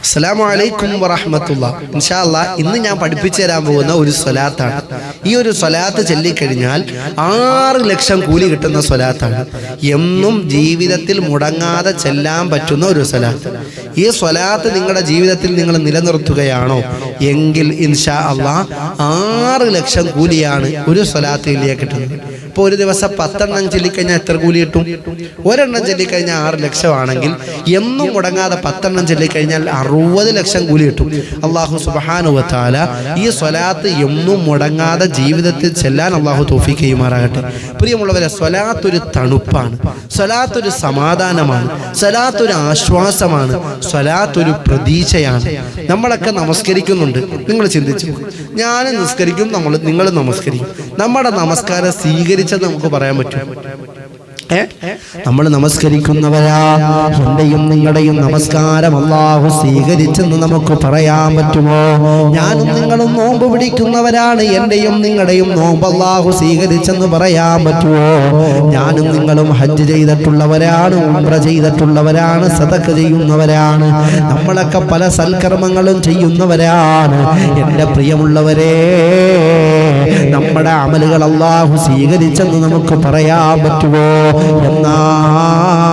അസ്സലാമു അലൈക്കും ഇന്ന് ഞാൻ പഠിപ്പിച്ചു തരാൻ പോകുന്ന ഒരു സ്വലാത്താണ്. ഈ ഒരു സ്വലാത്ത് ചൊല്ലിക്കഴിഞ്ഞാൽ ആറ് ലക്ഷം കൂലി കിട്ടുന്ന സ്വലാത്താണ്. എന്നും ജീവിതത്തിൽ മുടങ്ങാതെ ചെല്ലാൻ പറ്റുന്ന ഒരു സ്വലാത്ത്. ഈ സ്വലാത്ത് നിങ്ങളുടെ ജീവിതത്തിൽ നിങ്ങൾ നിലനിർത്തുകയാണോ? എങ്കിൽ ഇൻഷാ അള്ളാ ആറ് ലക്ഷം കൂലിയാണ് ഒരു സ്വലാത്തിലേക്ക് കിട്ടുന്നത്. ഇപ്പോൾ ഒരു ദിവസം പത്തെണ്ണം ചൊല്ലിക്കഴിഞ്ഞാൽ എത്ര കൂലി കിട്ടും? ഒരെണ്ണം ചൊല്ലിക്കഴിഞ്ഞാൽ ആറ് ലക്ഷമാണെങ്കിൽ എന്നും മുടങ്ങാതെ പത്തെണ്ണം ചൊല്ലിക്കഴിഞ്ഞാൽ അറുപത് ലക്ഷം കൂലി കിട്ടും. അള്ളാഹു സുബാനുവത്താല ഈ സ്വലാത്ത് എന്നും മുടങ്ങാതെ ജീവിതത്തിൽ ചെല്ലാൻ അള്ളാഹു തോഫിക്ക് ചെയ്യുമാറാകട്ടെ. പ്രിയമുള്ളവരെ സ്വലാത്തൊരു തണുപ്പാണ്. സ്വലാത്തൊരു സമാധാനമാണ്. സ്വലാത്തൊരു ആശ്വാസമാണ്. സ്വലാത്തൊരു പ്രതീക്ഷയാണ്. നമ്മളൊക്കെ നമസ്കരിക്കുന്നുണ്ട്. നിങ്ങൾ ചിന്തിച്ചു ഞാനും നിസ്കരിക്കും നമ്മൾ നിങ്ങൾ നമസ്കരിക്കും. നമ്മുടെ നമസ്കാരം സ്വീകരിച്ചത് നമുക്ക് പറയാൻ പറ്റും. നമ്മൾ നമസ്കരിക്കുന്നവരാ എന്റെയും നിങ്ങളുടെയും നമസ്കാരം അള്ളാഹു സ്വീകരിച്ചെന്ന് നമുക്ക് പറയാൻ പറ്റുമോ? ഞാനും നിങ്ങളും നോമ്പ് പിടിക്കുന്നവരാണ് എന്റെയും നിങ്ങളുടെയും നോമ്പ് അള്ളാഹു സ്വീകരിച്ചെന്ന് പറയാൻ പറ്റുമോ? ഞാനും നിങ്ങളും ഹജ്ജ് ചെയ്തിട്ടുള്ളവരാണ് ഉംറ ചെയ്തിട്ടുള്ളവരാണ് സതക്ക് ചെയ്യുന്നവരാണ് നമ്മളൊക്കെ പല സൽക്കർമ്മങ്ങളും ചെയ്യുന്നവരാണ്. എന്റെ പ്രിയമുള്ളവരെ നമ്മുടെ അമലുകൾ അള്ളാഹു സ്വീകരിച്ചെന്ന് നമുക്ക് പറയാൻ പറ്റുമോ? എന്നാൽ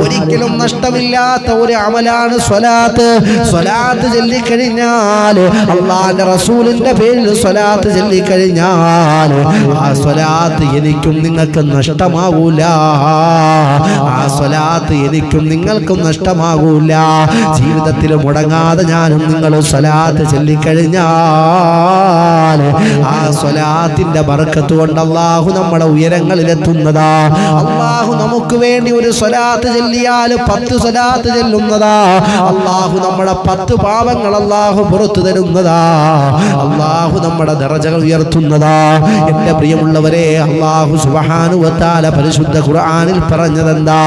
ഒരിക്കലും നഷ്ടമില്ലാത്ത ഒരു അമലാണ് സ്വലാത്ത്. സ്വലാത്ത് ചൊല്ലിക്കഴിഞ്ഞാൽ അള്ളാന്റെ റസൂലിന്റെ പേരിൽ സ്വലാത്ത് ചൊല്ലിക്കഴിഞ്ഞാൽ ആ സ്വലാത്ത് എനിക്കും നിങ്ങൾക്ക് നഷ്ടമാകൂല ആ സ്വലാത്ത് എനിക്കും നിങ്ങൾക്കും നഷ്ടമാകൂല ജീവിതത്തിൽ മുടങ്ങാതെ ഞാനും നിങ്ങളും സ്വലാത്ത് ചൊല്ലിക്കഴിഞ്ഞാൽ ആ സ്വലാത്തിന്റെ ബർക്കത്ത് കൊണ്ട് അള്ളാഹു നമ്മുടെ ഉയരങ്ങളിലെത്തുന്നതാ. അള്ളാഹു നമുക്ക് വേണ്ടി ഒരു സ്വലാത്ത് ചെല്ലിയാൽ പത്ത് സ്വലാത്ത് ചെല്ലുന്നതാ. അള്ളാഹു നമ്മുടെ പത്ത് പാപങ്ങൾ അള്ളാഹു പുറത്തു തരുന്നതാ. അള്ളാഹു നമ്മുടെ ദറജകൾ ഉയർത്തുന്നതാ. എന്റെ പ്രിയമുള്ളവരെ അള്ളാഹു സുബഹാനുവത്താല പരിശുദ്ധ ഖുർആാനിൽ പറഞ്ഞതെന്താ?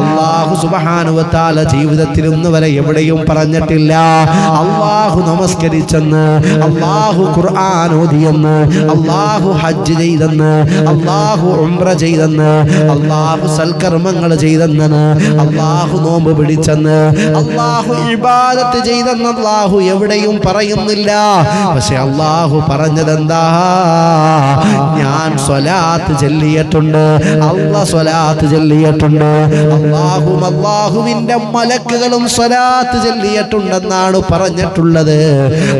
അള്ളാഹു സുബഹാനുവത്താല ജീവിതത്തിൽ ഇന്ന് വരെ എവിടെയും പറഞ്ഞിട്ടില്ല. അള്ളാഹു നമസ്കരിച്ചെന്ന് അള്ളാഹു ഖുർആൻ ഓതിയെന്ന് അള്ളാഹു ഹജ്ജ് ചെയ്തെന്ന് അള്ളാഹു ഉംറ ചെയ്തെന്ന് അള്ളാഹു സൽക്കർമ്മങ്ങൾ ചെയ്തെന്ന് അള്ളാഹു നോമ്പ് പിടിച്ചെന്ന്. അള്ളാഹു ഇബാദത്ത് ചെയ്തെന്ന് അള്ളാഹു എവിടെയും പറയുന്നില്ല. പക്ഷെ അള്ളാഹു പറഞ്ഞതെന്താ? ഞാൻ സ്വലാത്ത് ചൊല്ലിയിട്ടുണ്ട്. അള്ള സ്വലാത്ത് ചൊല്ലിയിട്ടുണ്ട്. അള്ളാഹും അള്ളാഹുവിന്റെ മലക്കുകളും സ്വലാത്ത് ചെല്ലിയിട്ടുണ്ടെന്നാണ് പറഞ്ഞിട്ടുള്ളത്.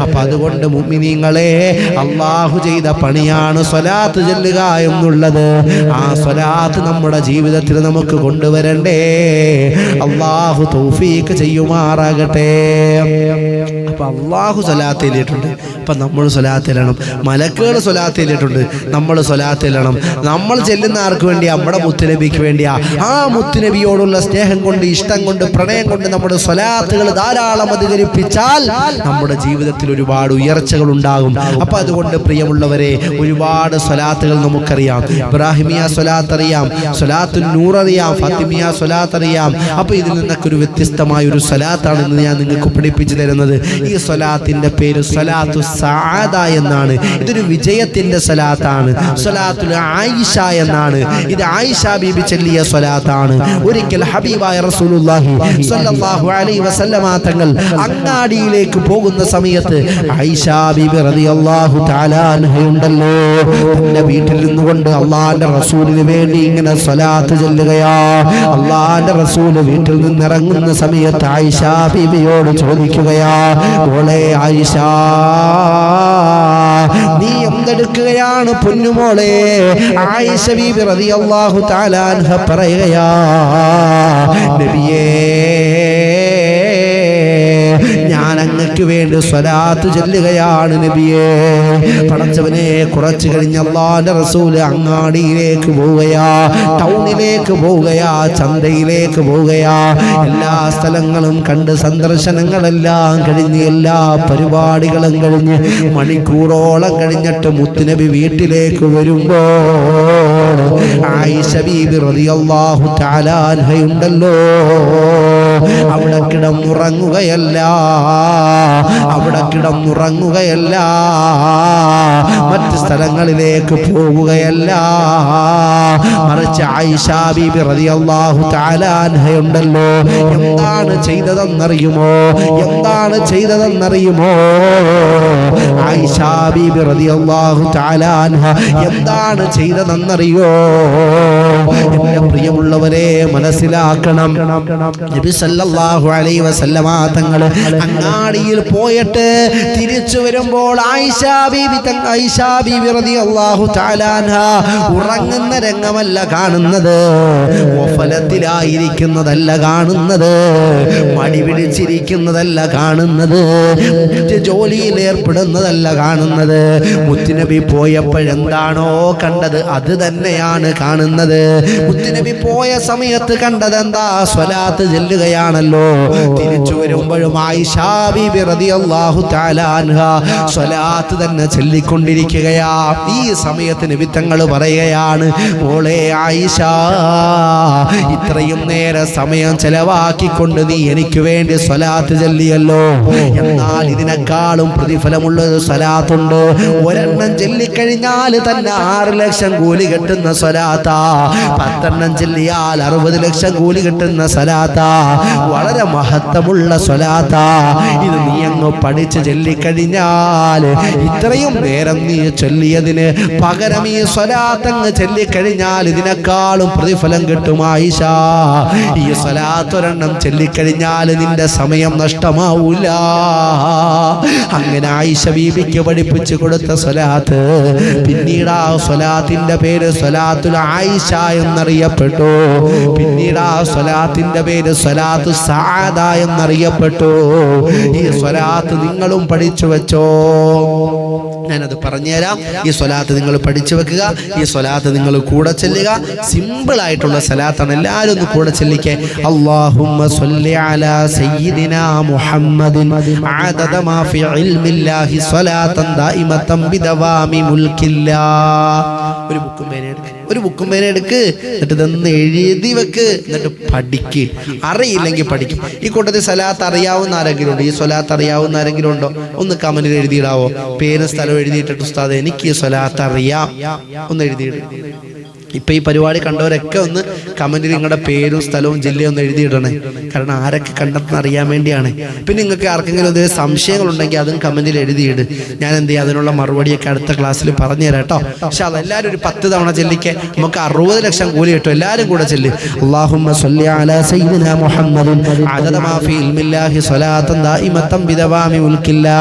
അപ്പൊ അതുകൊണ്ട് മുമിനിങ്ങളെ അള്ളാഹു ചെയ്ത പണിയാണ് സ്വലാത്ത് ചെല്ലുക എന്നുള്ളത്. ആ സ്വലാത്ത് നമ്മുടെ ജീവിതത്തിൽ നമുക്ക് കൊണ്ടുവരണ്ടേ? അള്ളാഹു തൗഫീക്ക് ചെയ്യുമാറാകട്ടെ. അപ്പൊ അള്ളാഹു സ്വലാത്തിലിട്ടുണ്ട് അപ്പൊ നമ്മൾ സ്വലാത്തിലണം മലക്കുകൾ സ്വലാത്തിലിട്ടുണ്ട് നമ്മൾ സ്വലാത്തിലണം നമ്മൾ ചെല്ലുന്ന ആർക്ക് വേണ്ടി നമ്മുടെ മുത്തുനബിക്ക് വേണ്ടിയാ. ആ മുത്തുനബിയോടുള്ള സ്നേഹം കൊണ്ട് ഇഷ്ടം കൊണ്ട് പ്രണയം കൊണ്ട് നമ്മുടെ സ്വലാത്തുകൾ ധാരാളം അധികരിപ്പിച്ചാൽ നമ്മുടെ ജീവിതത്തിൽ ഒരുപാട് ഉയർച്ചകൾ ഉണ്ടാകും. അപ്പൊ അതുകൊണ്ട് പ്രിയമുള്ളവരെ ഒരുപാട് സ്വലാത്തുകൾ നമുക്കറിയാം. ഇബ്രാഹിമിയ സ്വലാത്ത് അറിയാം സ്വലാത്തു നൂററിയാം. ഫാത്തിമിയ സ്വലാത്ത് അറിയാം അപ്പൊ ഇതിൽ നിന്നൊക്കെ ഒരു വ്യത്യസ്തമായ ഒരു സ്വലാത്താണ് ഇന്ന് ഞാൻ നിങ്ങൾക്ക് പഠിപ്പിച്ചു തരുന്നത്. ഈ സ്വലാത്തിന്റെ പേര് സ്വലാത്തു സാദ എന്നാണ്. ഇതൊരു വിജയത്തിന്റെ സ്വലാത്താണ്. സ്വലാത്തുൽ ആയിഷ എന്നാണ്. ഇത് ആയിഷ ബീബി ചൊല്ലിയ സ്വലാത്താണ്. ഒരിക്കൽ ഹബീബായ റസൂലുള്ളാഹി സ്വല്ലല്ലാഹു അലൈഹി വസല്ലമ തങ്ങൾ അങ്ങാടിയിലേക്ക് പോകുന്ന സമയത്ത് ആയിഷ ബീബി റളിയല്ലാഹു തആല അൻഹയുണ്ടല്ലോ. തന്റെ വീട്ടിൽ നിന്നുകൊണ്ട് അല്ലാഹുവിന്റെ റസൂലിന് വേണ്ടി ഇങ്ങനെ സ്വലാത്ത് ചൊല്ലുകയാ. അള്ളാന്റെ റസൂൽ വീട്ടിൽ നിന്ന് ഇറങ്ങുന്ന സമയത്ത് ആയിഷ ബീബിയോട് ചോദിക്കുകയാ മോളെ ആയിഷ നീ എന്തെടുക്കുകയാണ് പൊന്നുമോളെ ആയിഷ ബീബി റളിയല്ലാഹു തആല അൻഹ പറയുകയാ നബിയേ ഞാൻ അങ്ങക്ക് വേണ്ടി സ്വലാത്ത് ചെല്ലുകയാണ് നബിയേ. പടച്ചവനെ കുറച്ചു കഴിഞ്ഞ അള്ളാന്റെ റസൂൽ അങ്ങാടിയിലേക്ക് പോവുകയാ ടൗണിലേക്ക് പോവുകയാ ചന്തയിലേക്ക് പോവുകയാ. എല്ലാ സ്ഥലങ്ങളും കണ്ട് സന്ദർശനങ്ങളെല്ലാം കഴിഞ്ഞ് എല്ലാ പരിപാടികളും കഴിഞ്ഞ് മണിക്കൂറോളം കഴിഞ്ഞിട്ട് മുത്തുനബി വീട്ടിലേക്ക് വരുമ്പോ ആയിഷ റളിയല്ലാഹു തആല അൻഹയുണ്ടല്ലോ. അവിടെ കിടന്നുറങ്ങുകയല്ല. അവിടെ കിടന്നുറങ്ങുകയല്ല. മറ്റ് സ്ഥലങ്ങളിലേക്ക് പോവുകയല്ല മറിച്ച് ആയിഷാ ബീബി റളിയല്ലാഹു തആല അൻഹയുണ്ടല്ലോ. എന്താണ് ചെയ്തതെന്നറിയുമോ? എന്താണ് ചെയ്തതെന്നറിയുമോ? റളിയല്ലാഹു തആല എന്താണ് ചെയ്തതെന്നറിയോ? എന്റെ പ്രിയമുള്ളവരെ മനസ്സിലാക്കണം. നബി സല്ലല്ലാഹു അലൈഹി വസല്ലമ അങ്ങാടിയിൽ പോയിട്ട് തിരിച്ചു വരുമ്പോൾ ബീബി ബീബി റളിയല്ലാഹു തആല ഉറങ്ങുന്ന രംഗമല്ല കാണുന്നത്. വഫലത്തിലായിരിക്കുന്നതല്ല കാണുന്നത്. മടി പിടിച്ചിരിക്കുന്നതല്ല കാണുന്നത്. ജോലിയിൽ ജോലിയിൽ ഏർപ്പെടുന്നതല്ല കാണുന്നത്. മുത്തുനബി പോയപ്പോഴെന്താണോ കണ്ടത് അത് തന്നെയാണ് കാണുന്നത്. മുത്തുനബി പോയ സമയത്ത് കണ്ടത് എന്താ സ്വലാത്ത് ചെല്ലുകയാണല്ലോ. തിരിച്ചു വരുമ്പോഴും സ്വലാത്ത് തന്നെ ചൊല്ലിക്കൊണ്ടിരിക്കുകയാ. ഈ സമയത്ത് നിമിത്തങ്ങൾ പറയുകയാണ് മോളെ ആയിഷ ഇത്രയും നേരം സമയം ചെലവാക്കിക്കൊണ്ട് നീ എനിക്ക് വേണ്ടി സ്വലാത്ത് ചൊല്ലിയല്ലോ. എന്നാൽ ഇതിനേക്കാളും പ്രതിഫലമുള്ള ഒരു സ്വലാത്തുണ്ട്. ഒരെണ്ണം ചൊല്ലിക്കഴിഞ്ഞാൽ തന്നെ ആറ് ലക്ഷം കൂലി കിട്ടുന്ന സ്വലാത്ത. പത്തെണ്ണം ചൊല്ലിയാൽ അറുപത് ലക്ഷം കൂലി കിട്ടുന്ന സ്വലാത്ത. വളരെ മഹത്വമുള്ള സ്വലാത്ത. ഇത് നീ അങ്ങ് പഠിച്ച് ചൊല്ലിക്കഴിഞ്ഞാൽ ഇത്രയും നേരം നീ ചൊല്ലിയതിന് പകരം ഈ സ്വലാത്തങ്ങ് ചൊല്ലിക്കഴിഞ്ഞാൽ ഇതിനേക്കാളും പ്രതിഫലം കിട്ടും ആയിഷ. ഈ സ്വലാത്തൊരെണ്ണം ചൊല്ലിക്കഴിഞ്ഞാൽ നിന്റെ സമയം നഷ്ടമാവൂല. അങ്ങനെ ആയിഷ ബീബിക്ക് പഠിപ്പിച്ചു കൊടുത്ത സ്വലാത്ത്. പിന്നീട് ആ സ്വലാത്തിന്റെ പേര് സ്വലാത്തുൽ ആയിഷ എന്നറിയപ്പെട്ടു. പിന്നീട് ആ സ്വലാത്തിന്റെ പേര് സ്വലാത്തു സാദ എന്നറിയപ്പെട്ടു. ഈ സ്വലാത്ത് നിങ്ങളും പഠിച്ചു വെച്ചോ. ഞാനത് പറഞ്ഞുതരാം. ഈ സ്വലാത്ത് നിങ്ങൾ പഠിച്ചു വെക്കുക. ഈ സ്വലാത്ത് നിങ്ങൾ കൂടെ ചെല്ലുക. സിമ്പിൾ ആയിട്ടുള്ള സ്വലാത്താണ്. എല്ലാവരും ഒന്ന് കൂടെ ചെല്ലിക്കേ. അല്ലാഹുമ്മ സല്ലി അലാ സയ്യിദിനാ മുഹമ്മദിൻ ഒരു ബുക്കും പേന എടുക്ക്. ഒരു ബുക്കും പേന എടുക്ക് എന്നിട്ട് ഇതൊന്ന് എഴുതി വെക്ക് എന്നിട്ട് പഠിക്ക്. അറിയില്ലെങ്കിൽ പഠിക്കും. ഈ കൂട്ടത്തിൽ സലാത്ത് അറിയാവുന്ന ആരെങ്കിലും ഉണ്ടോ? ഈ സ്വലാത്ത് അറിയാവുന്ന ആരെങ്കിലും ഉണ്ടോ? ഒന്ന് കമന്റിൽ എഴുതിയിടാവോ? പേര് സ്ഥലം എഴുതിയിട്ടിട്ട് ഉസ്താദ് എനിക്ക് ഈ സ്വലാത്ത് അറിയാം. ഒന്ന് എഴുതിയിടും. ഇപ്പൊ ഈ പരിപാടി കണ്ടവരൊക്കെ ഒന്ന് കമന്റിൽ നിങ്ങളുടെ പേരും സ്ഥലവും ജില്ലയും ഒന്ന് എഴുതിയിടണേ. കാരണം ആരൊക്കെ കണ്ടെന്ന് അറിയാൻ വേണ്ടിയാണ്. പിന്നെ നിങ്ങൾക്ക് ആർക്കെങ്കിലും എന്തെങ്കിലും സംശയങ്ങൾ ഉണ്ടെങ്കിൽ അതും കമന്റിൽ എഴുതിയിട്. ഞാൻ എന്ത് ചെയ്യും? അതിനുള്ള മറുപടിയൊക്കെ അടുത്ത ക്ലാസ്സിൽ പറഞ്ഞു തരാം കേട്ടോ. പക്ഷെ അതെല്ലാവരും ഒരു പത്ത് തവണ ചെല്ലിക്ക്. നമുക്ക് അറുപത് ലക്ഷം കൂലി കിട്ടും എല്ലാവരും കൂടെ ചെല്ല് അള്ളാഹുമ്മ സ്വല്ലി അലാ സയ്യിദിനാ മുഹമ്മദിൻ അദദ മാ ഫീ ഇൽമില്ലാഹി സ്വലാത്തൻ ദായിമത്തൻ ബിദവാമി മുൽക്കില്ലാ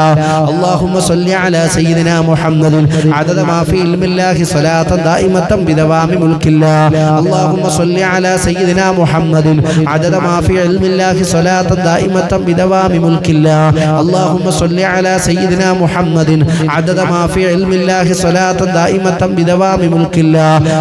അള്ളാഹുമ്മ സ്വല്ലി അലാ സയ്യിദിനാ മുഹമ്മദിൻ അദദ മാ ഫീ ഇൽമില്ലാഹി സ്വലാത്തൻ ദായിമത്തൻ ബിദവാമി മുൽക്കില്ലാ اللهم صل على سيدنا محمد عدد ما في علم الله صلاة دائمة بدوام ملك الله اللهم صل على سيدنا محمد عدد ما في علم الله صلاة دائمة بدوام ملك الله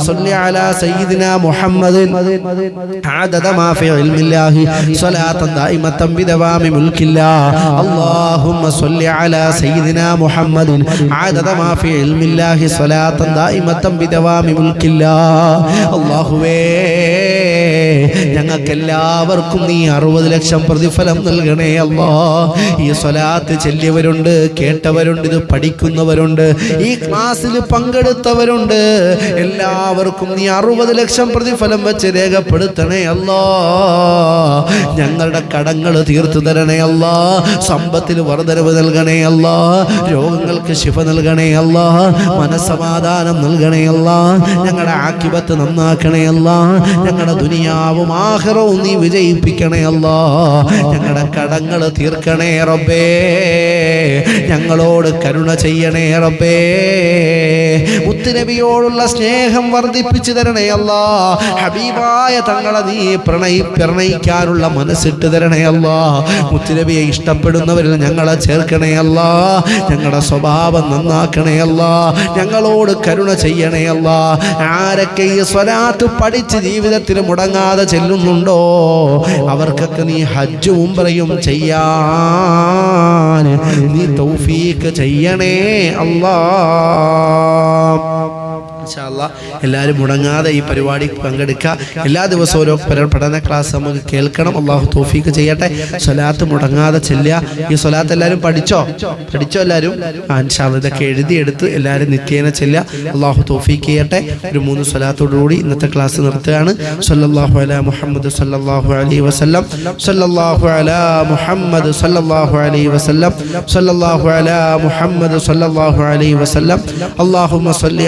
صل على سيدنا محمد عدد ما في علم الله صلاة دائمة بدوام ملك الله اللهم صل على سيدنا محمد عدد ما في علم الله صلاة دائمة بدوام ملك الله അള്ളാഹുവേ ഞങ്ങൾക്ക് എല്ലാവർക്കും നീ അറുപത് ലക്ഷം പ്രതിഫലം നൽകണേ അല്ലാ ഈ സ്വലാത്ത് ചെല്ലിയവരുണ്ട് കേട്ടവരുണ്ട് ഇത് പഠിക്കുന്നവരുണ്ട് ഈ ക്ലാസ്സിൽ പങ്കെടുത്തവരുണ്ട് എല്ലാവർക്കും നീ അറുപത് ലക്ഷം പ്രതിഫലം വെച്ച് രേഖപ്പെടുത്തണേ അല്ലോ. ഞങ്ങളുടെ കടങ്ങൾ തീർത്തു തരണേ അല്ല. സമ്പത്തിൽ വർധനവ് നൽകണേ അല്ല. രോഗങ്ങൾക്ക് ശിഫ നൽകണേ അല്ല. മനസ്സമാധാനം നൽകണേ അല്ല. ഞങ്ങളുടെ ആക്കിപത്ത് നന്നാക്കണേ അല്ല. ഞങ്ങളുടെ ദുനിയാവും ആഹ്റവും നീ വിജയിപ്പിക്കണേ അല്ല. ഞങ്ങളുടെ കടങ്ങൾ തീർക്കണേ റബ്ബേ. ഞങ്ങളോട് കരുണ ചെയ്യണേ റബ്ബേ. മുത്തുനബിയോടുള്ള സ്നേഹം വർദ്ധിപ്പിച്ചു തരണേ അല്ല. ഹബീബായ തങ്ങളെ നീ പ്രണയി പ്രണയിക്കാനുള്ള മനസ്സിട്ട് തരണേ അല്ല. മുത്തുനബിയെ ഇഷ്ടപ്പെടുന്നവരിൽ ഞങ്ങളെ ചേർക്കണേ അല്ല. ഞങ്ങളുടെ സ്വഭാവം നന്നാക്കണേ അല്ല. ഞങ്ങളോട് കരുണ ചെയ്യണേ അല്ല. ആരൊക്കെ ഈ സ്വലാത്ത് പഠിച്ച് ജീവിതത്തിൽ മുടങ്ങാതെ ചെല്ലുന്നുണ്ടോ? അവർക്കൊക്കെ നീ ഹജ്ജും ഉംറയും ചെയ്യാൻ നീ തൗഫീക്ക് ചെയ്യണേ അല്ലാ. ഇൻഷാല്ല എല്ലാവരും മുടങ്ങാതെ ഈ പരിപാടി പങ്കെടുക്കുക. എല്ലാ ദിവസവും ഓരോ പഠന ക്ലാസ് നമുക്ക് കേൾക്കണം. അള്ളാഹു തോഫീക്ക് ചെയ്യട്ടെ. സ്വലാത്ത് മുടങ്ങാതെ ചെല്ലുക. ഈ സ്വലാത്ത് എല്ലാവരും പഠിച്ചോ? പഠിച്ചോ എല്ലാവരും ഇതൊക്കെ എഴുതിയെടുത്ത് എല്ലാവരും നിത്യേന ചെല്ലുക. അള്ളാഹു തോഫീക്ക് ചെയ്യട്ടെ. ഒരു മൂന്ന് സ്വലാത്തോടുകൂടി ഇന്നത്തെ ക്ലാസ് നിർത്തുകയാണ്. സല്ലാഹു അല മുഹമ്മദ് സല്ലാഹു അലൈഹി വസല്ലം. സല്ലാഹു അല മുഹമ്മദ് സല്ലാഹു അലൈഹി വസല്ലം. സല്ലാഹു അല മുഹമ്മദ് സല്ലാഹു അലൈഹി വസല്ലം. അല്ലാഹുമ്മ സല്ലി